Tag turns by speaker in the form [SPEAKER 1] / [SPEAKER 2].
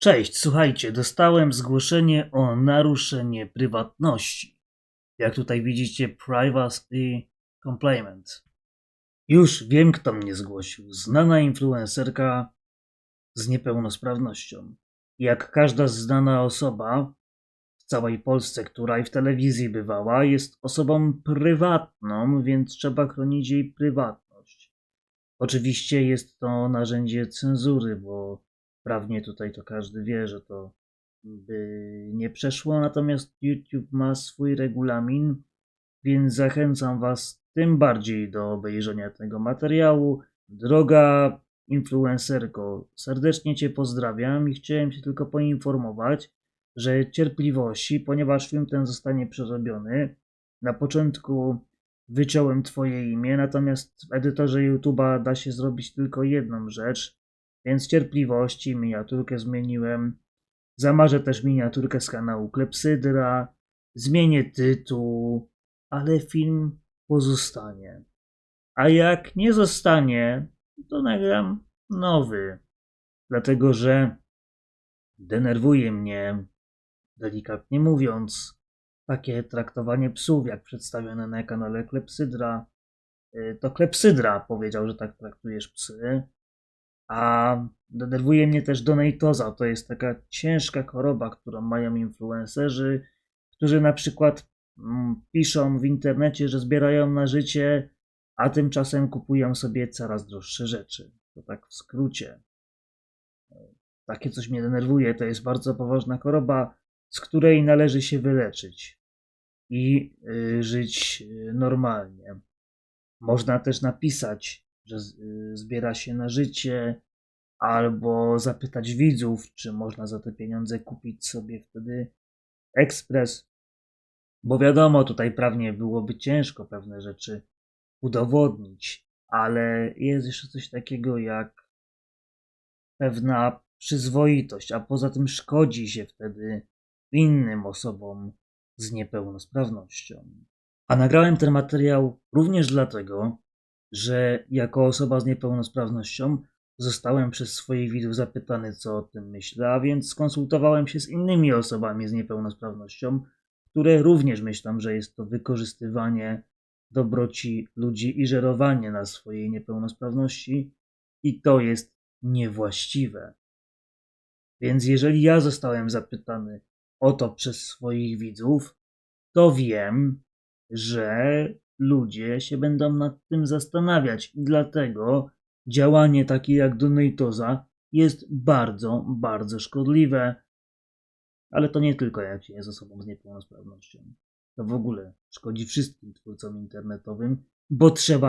[SPEAKER 1] Cześć, słuchajcie, dostałem zgłoszenie o naruszenie prywatności. Jak tutaj widzicie, privacy complaint. Już wiem, kto mnie zgłosił. Znana influencerka z niepełnosprawnością. Jak każda znana osoba w całej Polsce, która i w telewizji bywała, jest osobą prywatną, więc trzeba chronić jej prywatność. Oczywiście jest to narzędzie cenzury, bo prawnie tutaj to każdy wie, że to by nie przeszło, natomiast YouTube ma swój regulamin, więc zachęcam Was tym bardziej do obejrzenia tego materiału. Droga influencerko, serdecznie Cię pozdrawiam i chciałem Cię tylko poinformować, że cierpliwości, ponieważ film ten zostanie przerobiony. Na początku wyciąłem Twoje imię, natomiast w edytorze YouTube'a da się zrobić tylko jedną rzecz, więc cierpliwości, miniaturkę zmieniłem. Zamarzę też miniaturkę z kanału Klepsydra, zmienię tytuł, ale film pozostanie. A jak nie zostanie, to nagram nowy. Dlatego, że denerwuje mnie, delikatnie mówiąc, takie traktowanie psów, jak przedstawione na kanale Klepsydra. Y, To Klepsydra powiedział, że tak traktujesz psy. A denerwuje mnie też donatoza. To jest taka ciężka choroba, którą mają influencerzy, którzy na przykład mm, piszą w internecie, że zbierają na życie, a tymczasem kupują sobie coraz droższe rzeczy. To tak w skrócie. Takie coś mnie denerwuje. To jest bardzo poważna choroba, z której należy się wyleczyć i y, żyć y, normalnie. Można też napisać, że y, zbiera się na życie, albo zapytać widzów, czy można za te pieniądze kupić sobie wtedy ekspres. Bo wiadomo, tutaj prawnie byłoby ciężko pewne rzeczy udowodnić, ale jest jeszcze coś takiego jak pewna przyzwoitość, a poza tym szkodzi się wtedy innym osobom z niepełnosprawnością. A nagrałem ten materiał również dlatego, że jako osoba z niepełnosprawnością zostałem przez swoich widzów zapytany, co o tym myślę, a więc skonsultowałem się z innymi osobami z niepełnosprawnością, które również myślą, że jest to wykorzystywanie dobroci ludzi i żerowanie na swojej niepełnosprawności i to jest niewłaściwe. Więc jeżeli ja zostałem zapytany o to przez swoich widzów, to wiem, że ludzie się będą nad tym zastanawiać dlatego działanie takie jak Donatoza jest bardzo, bardzo szkodliwe. Ale to nie tylko jak się jest osobą z niepełnosprawnością. To w ogóle szkodzi wszystkim twórcom internetowym, bo trzeba